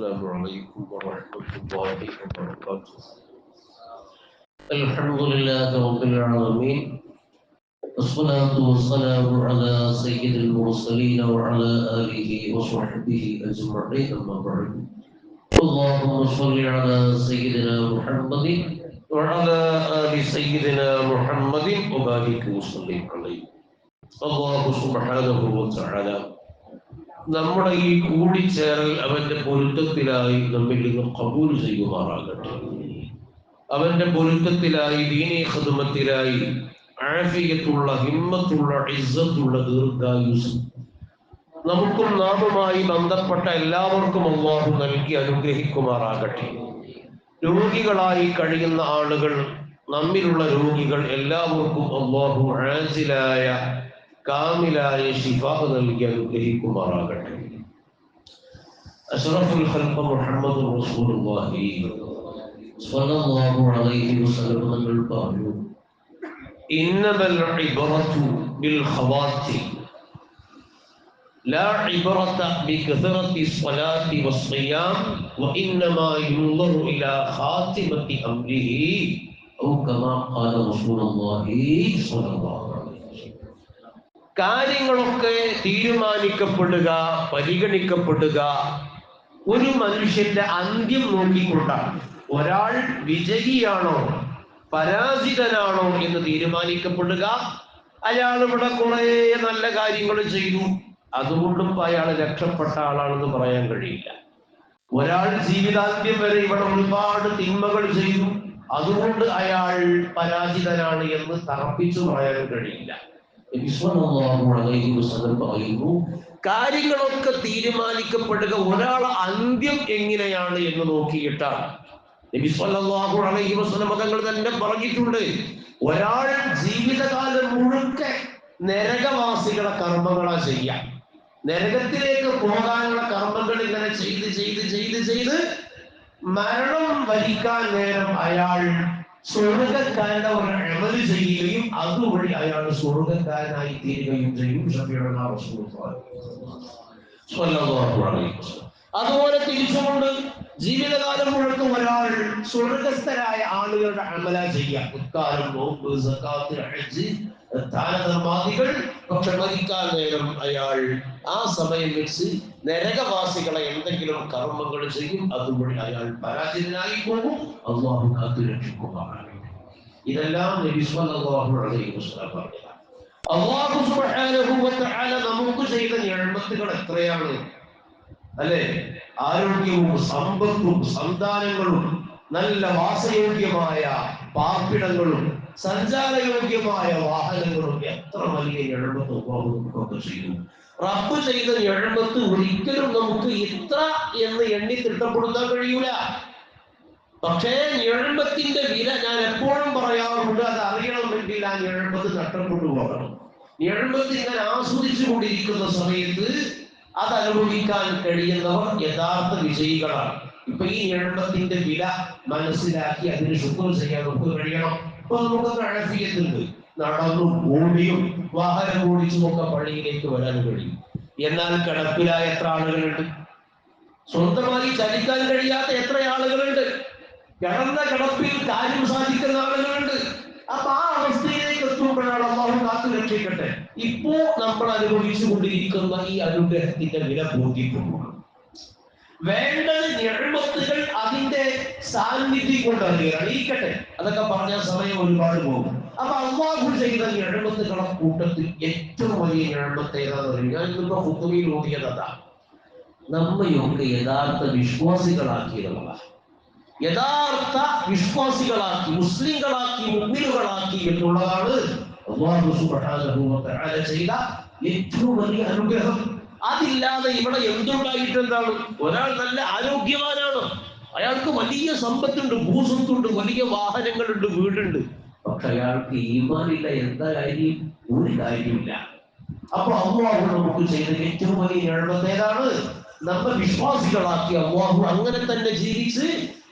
السلام عليكم ورحمة الله وبركاته. الحمد لله رب العالمين والصلاة والسلام على سيد المرسلين وعلى آله وصحبه أجمعين أما بعد. اللهم صل على سيدنا محمد وعلى آل سيدنا محمد وبارك وسلم عليه. الله سبحانه وتعالى നമ്മുടെ ഈ കൂടിച്ചേരൽ അവന്റെ പൊരുത്തത്തിലായി നമ്മിൽ നിന്ന് കബൂൽ ചെയ്യുമാറാകട്ടെ. അവന്റെ പൊരുത്തത്തിലായി ദീനീ ഖദമത്തിലായി ആഫിയത്തുള്ള ഹിമ്മത്തുള്ള ഇസ്സത്തുള്ള ദീർഘായുസ് നമുക്കും നാമുമായി ബന്ധപ്പെട്ട എല്ലാവർക്കും അള്ളാഹു നൽകി അനുഗ്രഹിക്കുമാറാകട്ടെ. രോഗികളായി കഴിയുന്ന ആളുകൾ നമ്മിലുള്ള രോഗികൾ എല്ലാവർക്കും അള്ളാഹു ആജിലായ കാമിലായ ശിഫ നൽകി അനുഗ്രഹിക്കുമാറാകട്ടെ അഷ്റഫുൽ ഖൽഖ മുഹമ്മദ് റസൂലുള്ളാഹി സ്വല്ലല്ലാഹു അലൈഹി വസല്ലം തങ്ങൾ പറഞ്ഞു ഇന്നമൽ ഇബ്റത്തു ബിൽ ഖവാത്തി لا عبرة بكثرة الصلاة والصيام وإنما ينظر إلى خاتمة أمره أو كما قال رسول الله صلى الله عليه وسلم കാര്യങ്ങളൊക്കെ തീരുമാനിക്കപ്പെടുക പരിഗണിക്കപ്പെടുക ഒരു മനുഷ്യന്റെ അന്ത്യം നോക്കിക്കൊണ്ടാണ്. ഒരാൾ വിജയിയാണോ പരാജിതനാണോ എന്ന് തീരുമാനിക്കപ്പെടുക അയാൾ ഇവിടെ കുറെ നല്ല കാര്യങ്ങൾ ചെയ്തു. അതുകൊണ്ടും അയാൾ രക്ഷപ്പെട്ട ആളാണെന്ന് പറയാൻ കഴിയില്ല. ഒരാൾ ജീവിതാന്ത്യം വരെ ഇവിടെ ഒരുപാട് തിന്മകൾ ചെയ്തു. അതുകൊണ്ട് അയാൾ പരാജിതനാണ് എന്ന് തറപ്പിച്ചു പറയാൻ കഴിയില്ല. കാര്യങ്ങളൊക്കെ തീരുമാനിക്കപ്പെടുക ഒരാൾ അന്ത്യം എങ്ങനെയാണ് എന്ന് നോക്കിയിട്ടാണ് നബി അലൈഹി വസല്ലം തങ്ങൾ തന്നെ പറഞ്ഞിട്ടുണ്ട്. ഒരാൾ ജീവിതകാലം മുഴുക്കെ നരകവാസികളെ കർമ്മങ്ങളാ ചെയ്യാം നരകത്തിലേക്ക് പോകാനുള്ള കർമ്മങ്ങൾ ഇങ്ങനെ ചെയ്ത് ചെയ്ത് ചെയ്ത് ചെയ്ത് മരണം വരിക്കാൻ നേരം അയാൾ സ്വർഗക്കാരുടെ ഒരു അമൽ ചെയ്യുകയും അതുവഴി അയാൾ സ്വർഗക്കാരനായി തീരുകയും ചെയ്യും. അതുപോലെ തിരിച്ചുകൊണ്ട് ജീവിതകാലം മുഴുവൻ ഒരാൾ സ്വർഗസ്ഥരായ ആളുകളുടെ അമല ചെയ്യാം. പക്ഷെ മരിക്കാൻ നേരം അയാൾ ആ സമയം വെച്ച് നരകവാസികളെ എന്തെങ്കിലും കർമ്മങ്ങൾ ചെയ്യും അതുവഴി അയാൾ പരാജിതനായി പോകും അള്ളാഹു കാത്തു രക്ഷിക്കുമാറാണ് ഇതെല്ലാം അലൈഹി അള്ളാഹു സുബ്ഹാനഹു നമുക്ക് ചെയ്ത നിഅമത്തുകൾ എത്രയാണ്? അല്ലെ? ആരോഗ്യവും സമ്പത്തും സന്താനങ്ങളും നല്ല വാസയോഗ്യമായ പാർപ്പിടങ്ങളും സഞ്ചാരയോഗ്യമായ വാഹനങ്ങളും എത്ര വലിയ എഴുപത്ത് ചെയ്യുന്നു റബ്ബ് ചെയ്ത എഴുപത്ത് ഒരിക്കലും നമുക്ക് ഇത്ര എന്ന് എണ്ണി തിട്ടപ്പെടുത്താൻ കഴിയൂല. പക്ഷേ എഴുപത്തിന്റെ വില ഞാൻ എപ്പോഴും പറയാറുണ്ട് അത് അറിയണമെങ്കിൽ ആ എഴുപത് നഷ്ടപ്പെട്ടു പോകണം. എഴുപത് ഇങ്ങനെ ആസ്വദിച്ചു കൊണ്ടിരിക്കുന്ന സമയത്ത് അത് അനുഭവിക്കാൻ കഴിയുന്നവർ യഥാർത്ഥ വിജയികളാണ്. ഇപ്പൊ ഈ എഴുപത്തിന്റെ വില മനസ്സിലാക്കി അതിന് ശുക്ർ ചെയ്യാൻ നമുക്ക് കഴിയണം. ഇപ്പൊ നമുക്ക് കഴഫിയത്തുണ്ട് നടന്നും ഓടിയും വാഹനം ഓടിച്ചും ഒക്കെ പള്ളിയിലേക്ക് വരാൻ കഴിയും. എന്നാൽ കിടപ്പിലായ എത്ര ആളുകളുണ്ട്? സ്വന്തമായി ചലിക്കാൻ കഴിയാത്ത എത്ര ആളുകളുണ്ട്? കിടന്ന കിടപ്പിൽ കാര്യം സാധിക്കുന്ന ആളുകളുണ്ട്. അപ്പൊ ആ അവസ്ഥയിലേക്ക് എത്തുമ്പോഴാണ് അള്ളാഹു കാത്തു രക്ഷിക്കട്ടെ. ഇപ്പോ നമ്മൾ അനുഭവിച്ചു കൊണ്ടിരിക്കുന്ന ഈ അനുഗ്രഹത്തിന്റെ വില ബോധ്യപ്പെടുന്നു വേണ്ടത് ഞഴമത്തുകൾ അതിന്റെ സാന്നിധ്യം കൊണ്ട് അറിയിക്കട്ടെ. അതൊക്കെ പറഞ്ഞ സമയം ഒരുപാട് പോകും. അപ്പൊ അള്ളാഹു ചെയ്ത ഞഴമത്തുകളെ കൂട്ടത്തിൽ ഏറ്റവും വലിയ ഞഴമത്ത് ഏതാന്ന് പറയും ഞാൻ ഇന്നിപ്പോ ഹുക്കുമയിൽ ഓടിയത് അതാ നമ്മയൊക്കെ യഥാർത്ഥ വിശ്വാസികളാക്കിയതാണ് യഥാർത്ഥ വിശ്വാസികളാക്കി മുസ്ലിങ്ങളാക്കി മുഗ്മിനുകളാക്കി എന്നുള്ളതാണ് അള്ളാഹു സുബ്ഹാനഹു ചെയ്ത ഏറ്റവും വലിയ അനുഗ്രഹം. അതില്ലാതെ ഇവിടെ എന്തുണ്ടായിട്ട് എന്താണ്? ഒരാൾ നല്ല ആരോഗ്യവാനാണ്. അയാൾക്ക് വലിയ സമ്പത്തുണ്ട് ഭൂസ്വത്തുണ്ട് വലിയ വാഹനങ്ങളുണ്ട് വീടുണ്ട്. അയാൾക്ക് ഈമാനില്ല എന്താ കാര്യം? ഒരു കാര്യമില്ല. അപ്പൊ അള്ളാഹു നമുക്ക് ചെയ്ത ഏറ്റവും വലിയ എഴുപത് ഏതാണ്? നമ്മൾ വിശ്വാസികളാക്കി അള്ളാഹു അങ്ങനെ തന്നെ ജീവിച്ച്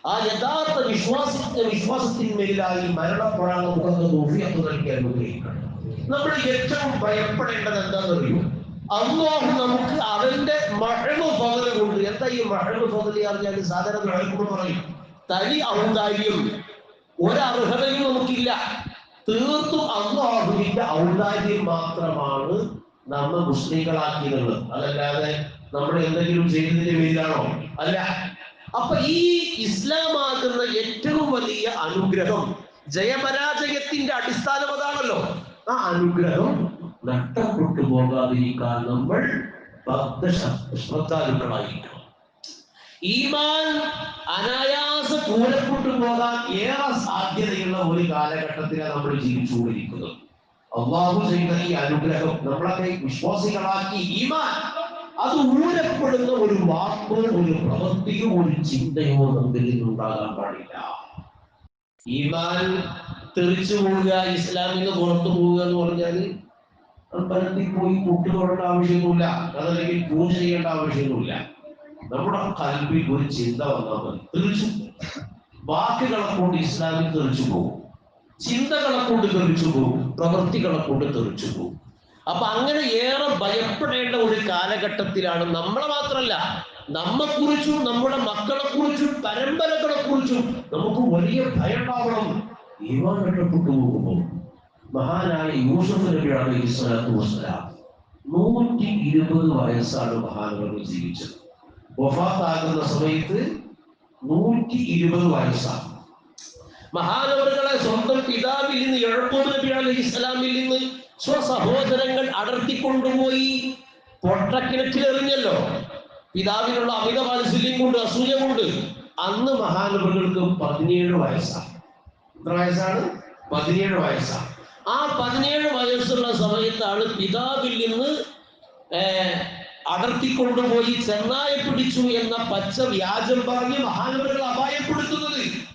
ആ യഥാർത്ഥ വിശ്വാസ വിശ്വാസത്തിന്മേലായി മരണപ്പെടാനുള്ള നമുക്ക് തോഫിയൊക്കെ നൽകി ഉപയോഗിക്കണം നമ്മൾ ഏറ്റവും ഭയപ്പെടേണ്ടത് എന്താണെന്നറിയോ? അള്ളാഹു നമുക്ക് അവന്റെ മഴവ് പകൽ കൊണ്ട് എന്താ ഈ മഴവ് പകൽ അറിഞ്ഞാൽ സാധാരണ മഴക്കൂടെ പറയും തനി ഔദാര്യം. ഒരർഹതയും നമുക്കില്ല. തീർത്തും അള്ളാഹുവിന്റെ ഔദാര്യം മാത്രമാണ് നമ്മെ മുസ്ലിങ്ങളാക്കിയത് അതല്ലാതെ നമ്മൾ എന്തെങ്കിലും ചെയ്തതിന്റെ പേരിലാണോ? അല്ല. അപ്പൊ ഈ ഇസ്ലാമാകുന്ന ഏറ്റവും വലിയ അനുഗ്രഹം ജയപരാജയത്തിന്റെ അടിസ്ഥാനം അതാണല്ലോ. ആ അനുഗ്രഹം നഷ്ടപ്പെട്ടു പോകാതിരിക്കാൻ നമ്മൾ ഭക്ത ശ്രദ്ധാലുക്കളായിരിക്കണം. ഈമാൻ അനായാസ പൂരപ്പെട്ടു പോകാൻ ഏറെ സാധ്യതയുള്ള ഒരു കാലഘട്ടത്തിലാണ് നമ്മൾ ജീവിച്ചുകൊണ്ടിരിക്കുന്നത്. അള്ളാഹു ചെയ്ത ഈ അനുഗ്രഹം നമ്മളൊക്കെ വിശ്വാസികളാക്കി ഈമാൻ. അത് ഊരപ്പെടുന്ന ഒരു വാക്കോ ഒരു പ്രവൃത്തിയോ ഒരു ചിന്തയോ നമുക്ക് ഉണ്ടാകാൻ പാടില്ല. ഈമാൻ തെറിച്ചു പോവുക ഇസ്ലാമിൽ നിന്ന് പുറത്തു പോവുക എന്ന് പറഞ്ഞാൽ അമ്പലത്തിൽ പോയി കൂട്ടുകൊള്ളേണ്ട ആവശ്യമൊന്നുമില്ല. അതല്ലെങ്കിൽ പൂജ ചെയ്യേണ്ട ആവശ്യമൊന്നുമില്ല. നമ്മുടെ കൽവിൽ ഒരു ചിന്ത വന്നാൽ മതി തെളിച്ചു വാക്കുകളെ കൊണ്ട് ഇസ്ലാമിൽ തെളിച്ചു പോകും. ചിന്തകളെ കൊണ്ട് തെറിച്ചു പോകും. പ്രവൃത്തികളെ കൊണ്ട് തെറിച്ചു പോകും. അപ്പൊ അങ്ങനെ ഏറെ ഭയപ്പെടേണ്ട ഒരു കാലഘട്ടത്തിലാണ് നമ്മളെ മാത്രമല്ല നമ്മെക്കുറിച്ചും നമ്മുടെ മക്കളെ കുറിച്ചും പരമ്പരകളെ കുറിച്ചും നമുക്ക് വലിയ ഭയമുണ്ടാവണം ഇവ കെട്ടപ്പെട്ടു പോകുമ്പോൾ മഹാനായ യൂസഫ് നബിയാണ് അലൈഹി സ്വലാത്തു വസ്സലാം നൂറ്റി ഇരുപത് വയസ്സാണ് മഹാനവർ ജീവിച്ചത്. വഫാത്താകുന്ന സമയത്ത് നൂറ്റി ഇരുപത് വയസ്സാണ്. മഹാനവറുകളെ സ്വന്തം പിതാവിൽ നിന്ന് അലൈഹി ഇസ്ലാമിൽ നിന്ന് സ്വസഹോദരങ്ങൾ അടർത്തിക്കൊണ്ടുപോയി. പൊട്ടക്കിണറ്റിലെറിഞ്ഞല്ലോ. പിതാവിനുള്ള അമിത വാത്സല്യം കൊണ്ട് അസൂയ കൊണ്ട് അന്ന് മഹാനവറുകൾക്ക് പതിനേഴ് വയസ്സാണ്. എത്ര വയസ്സാണ്? പതിനേഴ് വയസ്സാണ്. ആ പതിനേഴ് വയസ്സുള്ള സമയത്താണ് പിതാവിൽ നിന്ന് അടർത്തിക്കൊണ്ടുപോയി ചെന്നായ പിടിച്ചു എന്ന പച്ച വ്യാജം പറഞ്ഞ് മഹാനവരുകൾ അപായപ്പെടുത്തുന്നത്.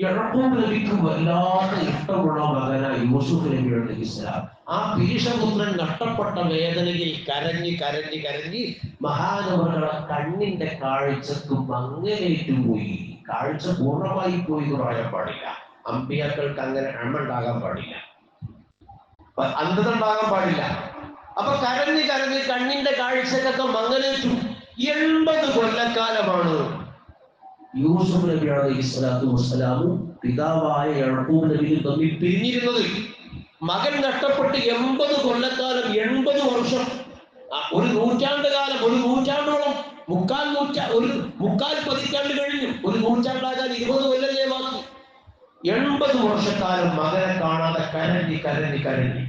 യഴക്കൂബ് നബിക്ക് വല്ലാത്ത ഇഷ്ടമുള്ള മകനായ യൂസുഫ് നബിയുടെ ഇസ്ലാം. ആ ഭീഷപുത്രൻ നഷ്ടപ്പെട്ട വേദനയിൽ കരഞ്ഞ് കരഞ്ഞ് കരഞ്ഞ് മഹാനവരുടെ കണ്ണിന്റെ കാഴ്ചക്ക് മങ്ങലേറ്റു പോയി. കാഴ്ച പൂർണമായി പോയി എന്ന് പറയാൻ പാടില്ല. അമ്പിയാക്കൾക്ക് അങ്ങനെ അണ്ണുണ്ടാകാൻ പാടില്ല. അന്ധത ഉണ്ടാകാൻ പാടില്ല. അപ്പൊ കരഞ്ഞ് കരഞ്ഞ് കണ്ണിന്റെ കാഴ്ചക്കൊക്കെ മങ്ങലേറ്റു എൺപത് കൊല്ലക്കാലമാണ്. യൂസഫ് നബിയാണ് അലൈഹി സ്വലാത്തു പിതാവായ യഴക്കൂബ് നബിയും തമ്മിൽ പിരിഞ്ഞിരുന്നത്. മകൻ നഷ്ടപ്പെട്ട് എൺപത് കൊല്ലക്കാലം എൺപത് വർഷം. ഒരു നൂറ്റാണ്ട് കാലം ഒരു നൂറ്റാണ്ടോളം മുക്കാൽ നൂറ്റാ ഒരു മുക്കാൽ പതിറ്റാണ്ട് കഴിഞ്ഞു. ഒരു നൂറ്റാണ്ടാകാൻ ഇരുപത് കൊല്ലം ബാക്കി എൺപത് വർഷക്കാലം മകനെ കാണാതെ കരഞ്ഞി കരഞ്ഞി കരഞ്ഞി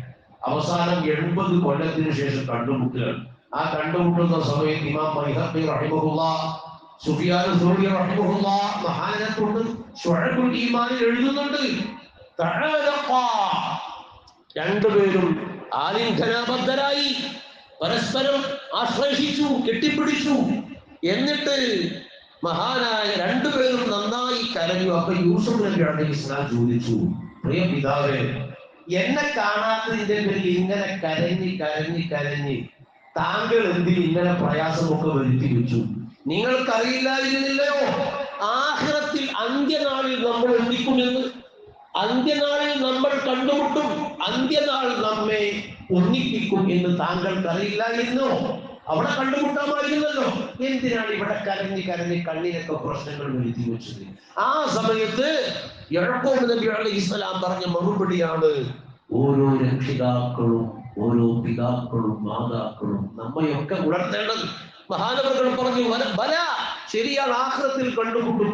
അവസാനം എൺപത് കൊല്ലത്തിന് ശേഷം കണ്ടുമുട്ടുകയാണ്. ആ കണ്ടുമുട്ടുന്ന സമയത്ത് ഇമാം മൈഹബി റഹിമഹുല്ല സുഫിയാൻ സൂര്യ റഹിമഹുല്ല മഹാനെ കൊണ്ട് ഷുഅബുൽ ഈമാനിൽ എഴുതുന്നുണ്ട്. രണ്ടുപേരും ആലിംഗനാബദ്ധരായി പരസ്പരം ആശ്ലേഷിച്ചു കെട്ടിപ്പിടിച്ചു. എന്നിട്ട് മഹാനായ രണ്ടുപേരും നന്നായി കരഞ്ഞു. അപ്പൊ യൂസുഫ് നബി അലൈഹി ഇസ്ലാം ചോദിച്ചു പ്രിയ പിതാവേ എന്നെ കാണാത്തതിന്റെ പേരിൽ ഇങ്ങനെ കരഞ്ഞ് കരഞ്ഞ് കരഞ്ഞ് താങ്കൾ എന്തിൽ ഇങ്ങനെ പ്രയാസമൊക്കെ വരുത്തി വെച്ചു നിങ്ങൾക്കറിയില്ലായിരുന്നില്ലയോ ആഹ്റത്തിൽ അന്ത്യനാളിൽ നമ്മൾ ഒന്നിക്കുമെന്ന്. അന്ത്യനാളിൽ നമ്മൾ കണ്ടുമുട്ടും. അന്ത്യനാൾ നമ്മെ ഒന്നിപ്പിക്കും എന്ന് താങ്കൾക്ക് അറിയില്ലായിരുന്നോ അവിടെ കണ്ടുമുട്ടാമായിരുന്നല്ലോ. എന്തിനാണ് ഇവിടെ കരഞ്ഞ് കരഞ്ഞ് കണ്ണിനൊക്കെ പ്രശ്നങ്ങൾ വരുത്തി വെച്ചത് ആ സമയത്ത് യഴക്കോബ് നബി അലൈഹി ഇസ്ലാം പറഞ്ഞ മറുപടിയാണ് ഓരോ രക്ഷിതാക്കളും ഓരോ പിതാക്കളും മാതാക്കളും നമ്മയൊക്കെ ഉണർത്തേണ്ടത്. മഹാനവർകൾ പറഞ്ഞു വല ശരിയാണ് ആഹ്ലത്തിൽ കണ്ടുമുട്ടും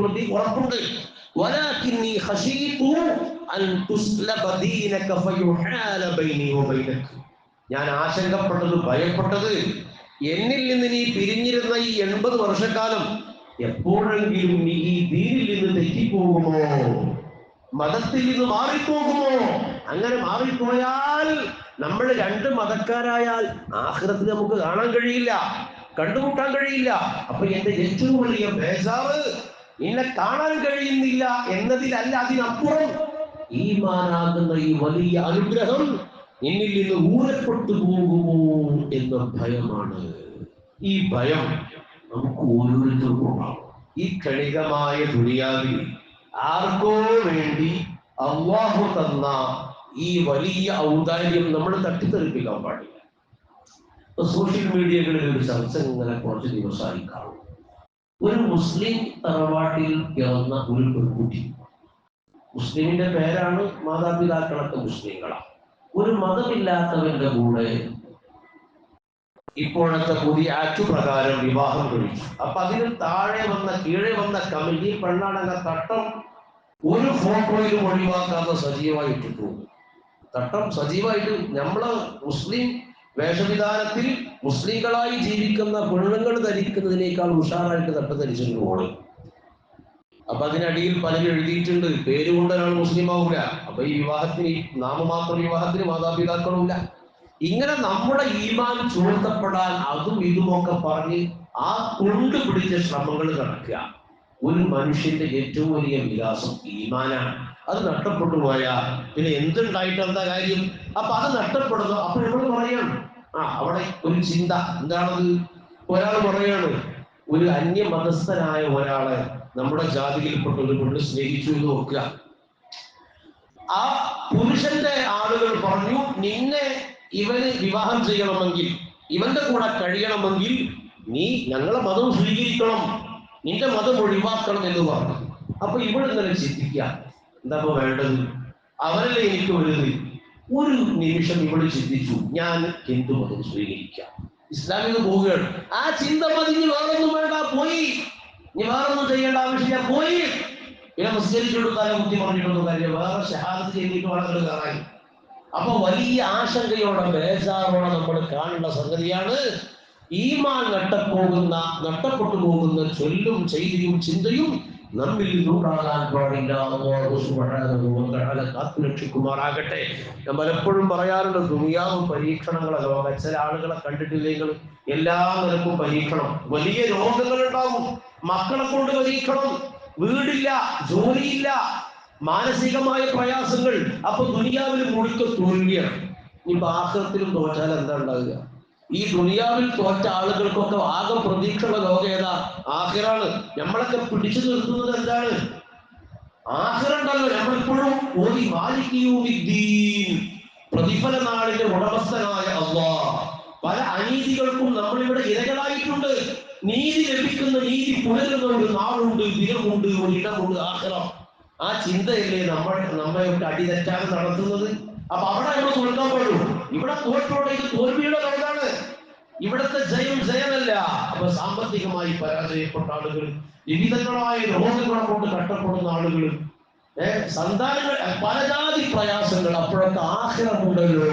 ഞാൻ ആശങ്കപ്പെട്ടത് ഭയപ്പെട്ടത് എന്നിൽ നിന്ന് നീ പിരിഞ്ഞിരുന്ന ഈ എൺപത് വർഷക്കാലം എപ്പോഴെങ്കിലും നീ ഈ തീരിൽ നിന്ന് തെറ്റിപ്പോകുമോ? മതത്തിൽ ഇത് മാറിപ്പോകുമോ? അങ്ങനെ മാറിപ്പോയാൽ നമ്മൾ രണ്ട് മതക്കാരായാൽ ആഹ്ലത്തിൽ നമുക്ക് കാണാൻ കഴിയില്ല കണ്ടുമുട്ടാൻ കഴിയില്ല. അപ്പൊ എന്റെ ഏറ്റവും വലിയ ബേജാവ് എന്നെ കാണാൻ കഴിയുന്നില്ല എന്നതിലല്ല അതിനപ്പുറം ഈമാനാകുന്ന ഈ വലിയ അനുഗ്രഹം എന്നിൽ നിന്ന് ഊരപ്പെട്ടു പോകുമോ എന്ന ഭയമാണ്. ഈ ഭയം നമുക്ക് ഓരോരുത്തർക്കും ഉണ്ടാവും. ഈ ക്ഷണികമായ ദുനിയാവിൽ ആർക്കോ വേണ്ടി അള്ളാഹു തന്ന ഈ വലിയ ഔദാര്യം നമ്മൾ തട്ടിത്തെറിപ്പിക്കാൻ പാടില്ല. സോഷ്യൽ മീഡിയകളിൽ ഒരു ചർച്ച ഇങ്ങനെ കുറച്ച് ദിവസമായി കാണും. ഒരു മുസ്ലിം തറവാട്ടിൽ പിറന്ന ഒരു പെൺകുട്ടി. മുസ്ലിമിന്റെ പേരാണ് മാതാപിതാക്കളൊക്കെ മുസ്ലിങ്ങളാണ് ഒരു മതമില്ലാത്തവന്റെ കൂടെ ഇപ്പോഴത്തെ പുതിയ ആക്ട് പ്രകാരം വിവാഹം കഴിച്ചു. അപ്പൊ അതിന് താഴെ വന്ന കീഴെ വന്ന കമ്മിറ്റി പെണ്ണാടക തട്ടം ഒരു ഫോട്ടോയിലും ഒഴിവാക്കാതെ സജീവമായിട്ട് പോകും. തട്ടം സജീവമായിട്ട് നമ്മളെ മുസ്ലിം വേഷവിധാനത്തിൽ മുസ്ലിങ്ങളായി ജീവിക്കുന്ന പെണ്ണുങ്ങൾ ധരിക്കുന്നതിനേക്കാൾ ഉഷാറായിട്ട് തട്ടം ധരിച്ചിട്ട് പോകണം. അപ്പൊ അതിനടിയിൽ പലരും എഴുതിയിട്ടുണ്ട് പേര് കൊണ്ട് ഒരാൾ മുസ്ലിം ആവില്ല അപ്പൊ ഈ വിവാഹത്തിന് നാമമാത്രം വിവാഹത്തിന് മാതാപിതാക്കളുമില്ല. ഇങ്ങനെ നമ്മുടെ ഈമാൻ ചുമത്തപ്പെടാൻ അതും ഇതുമൊക്കെ പറഞ്ഞ് ആ കൊണ്ടുപിടിച്ച ശ്രമങ്ങൾ നടക്കുക. ഒരു മനുഷ്യന്റെ ഏറ്റവും വലിയ വികാസം ഈമാനാണ്. അത് നഷ്ടപ്പെട്ടു പോയാൽ പിന്നെ എന്തുണ്ടായിട്ട് എന്താ കാര്യം? അപ്പൊ അത് നഷ്ടപ്പെടുന്നു. അപ്പൊ നമ്മൾ പറയാണ് ആ അവിടെ ഒരു ചിന്ത. എന്താണത്? ഒരാൾ പറയാണ് ഒരു അന്യ മതസ്ഥനായ ഒരാളെ നമ്മുടെ ജാതിയിൽപ്പെട്ട ഒരു കൊണ്ട് സ്നേഹിച്ചു എന്ന് നോക്കുക ആ പുരുഷന്റെ ആളുകൾ പറഞ്ഞു നിന്നെ ഇവന് വിവാഹം ചെയ്യണമെങ്കിൽ ഇവന്റെ കൂടെ കഴിയണമെങ്കിൽ നീ ഞങ്ങളെ മതം സ്വീകരിക്കണം നിന്റെ മതം ഒഴിവാക്കണം എന്ന് പറഞ്ഞു. അപ്പൊ ഇവിടെ ഇങ്ങനെ ചിന്തിക്കുക. എന്താ വേണ്ടത്? അവരല്ലേ എനിക്ക് വരുന്നത് ഒരു നിമിഷം ഇവിടെ ചിന്തിച്ചു ഞാൻ ഹിന്ദു മതം സ്വീകരിക്കാം. ഇസ്ലാമിൽ പോവുകയാണ്. ആ ചിന്ത മതി വേറൊന്നും വേണ്ട പോയി. ഇനി വേറൊന്നും ചെയ്യേണ്ട ആവശ്യമില്ല പോയി. പിന്നെ മുസ്ലിം ബുദ്ധി പറഞ്ഞിട്ടൊന്നും കാര്യം വേറെ ഷഹാദ് ചെയ്തിട്ട് വളരെ കയറാൻ. അപ്പൊ വലിയ ആശങ്കയോടെ ബേജാറോടെ നമ്മൾ കാണേണ്ട സംഗതിയാണ്. ഈമാൻ നട്ടപ്പോകുന്ന നട്ടപ്പെട്ടു പോകുന്ന ചൊല്ലും ചെയ്തിയും ചിന്തയും നമ്മിൽ നൂറാകാൻ പാടില്ല. തആല കാത്തുരക്ഷിക്കുമാറാകട്ടെ ഞാൻ പലപ്പോഴും പറയാറുണ്ട് ദുനിയാവും പരീക്ഷണങ്ങളൊക്കെ ചില ആളുകളെ കണ്ടിട്ടില്ലെങ്കിൽ എല്ലാ നിലക്കും പരീക്ഷണം. വലിയ രോഗങ്ങൾ ഉണ്ടാവും മക്കളെ കൊണ്ട് പരീക്ഷണം. വീടില്ല ജോലിയില്ല. മാനസികമായ പ്രയാസങ്ങൾ അപ്പൊ ദുനിയാവിൽ മുഴുക്ക തോൽവിയാണ് ഇപ്പൊ ആഹ്ലത്തിലും തോറ്റാൽ എന്താ ഉണ്ടാകുക ഈ ദുനിയാവിൽ തോറ്റ ആളുകൾക്കൊക്കെ ആകെ പ്രതീക്ഷയുള്ള ലോകം ഏതാ? ആഹിറാണ് നമ്മളൊക്കെ പിടിച്ചു നിർത്തുന്നത് എന്താണ്? ആഹിറുണ്ടല്ലോ നമ്മളിപ്പോഴും ഓതി മാലിക്കിയൂമിദ്ദീൻ പ്രതിഫല നാളിന്റെ ഉടമസ്ഥനായ അള്ളാ പല അനീതികൾക്കും നമ്മളിവിടെ ഇരകളായിട്ടുണ്ട്. നീതി ലഭിക്കുന്ന നീതി പുലരുന്ന ഒരു നാളുണ്ട് ദിനമുണ്ട് ഒരു ഇടമുണ്ട് ആഹ്റം ആ ചിന്തയില്ലേ നമ്മൾ നമ്മളെയൊക്കെ അടിതെറ്റാതെ നടത്തുന്നത്? അപ്പൊ അവിടെ നമ്മൾ തോൽക്കാൻ പോലും ഇവിടെ തോറ്റോടേക്ക് തോൽവിയുടെ ലോകാണ് ഇവിടുത്തെ ജയം ജയമല്ല. അപ്പൊ സാമ്പത്തികമായി പരാജയപ്പെട്ട ആളുകൾ വിവിധങ്ങളായ രോഗങ്ങളെ കൊണ്ട് കഷ്ടപ്പെടുന്ന ആളുകൾ ഏഹ് സന്താനങ്ങൾ പലജാതി പ്രയാസങ്ങൾ അപ്പോഴൊക്കെ ആഗ്രഹമുണ്ടല്ലോ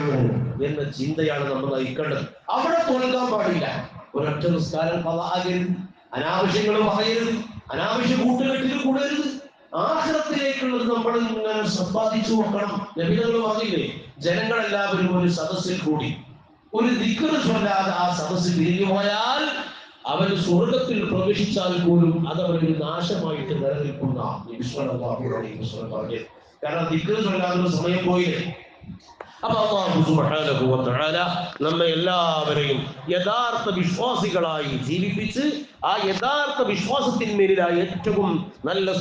എന്ന ചിന്തയാണ് നമ്മൾ നയിക്കേണ്ടത്. അവിടെ തോൽക്കാൻ പാടില്ല. ഒരൊറ്റ നിസ്കാരം പതാകരുത് അനാവശ്യങ്ങൾ പറയരുത്. അനാവശ്യ കൂട്ടുകെട്ടിൽ കൂടരുത്. ആഹ്റത്തിലേക്കുള്ളത് നമ്മൾ ഇങ്ങനെ സമ്പാദിച്ചു നോക്കണം. നബിതകൾ പറഞ്ഞില്ലേ ജനങ്ങളെല്ലാവരും ഒരു സദസ്സിൽ കൂടി. ഒരു ദിക്കറ് ചൊല്ലാതെ ആ സദസ്സ് തിരിഞ്ഞു പോയാൽ അവൻ സ്വർഗത്തിൽ പ്രവേശിച്ചാൽ പോലും അത് അവനൊരു നാശമായിട്ട് നിലനിൽക്കുന്ന കാരണം ദിക്കറ് ചൊല്ലാതെ സമയം പോയില്ലേ? അപ്പൊ അള്ളാഹു സുബ്ഹാനഹു വ തആല നമ്മെ എല്ലാവരെയും യഥാർത്ഥ വിശ്വാസികളായി ജീവിപ്പിച്ച് ആ യഥാർത്ഥ വിശ്വാസത്തിന്മേലിലായി ഏറ്റവും നല്ല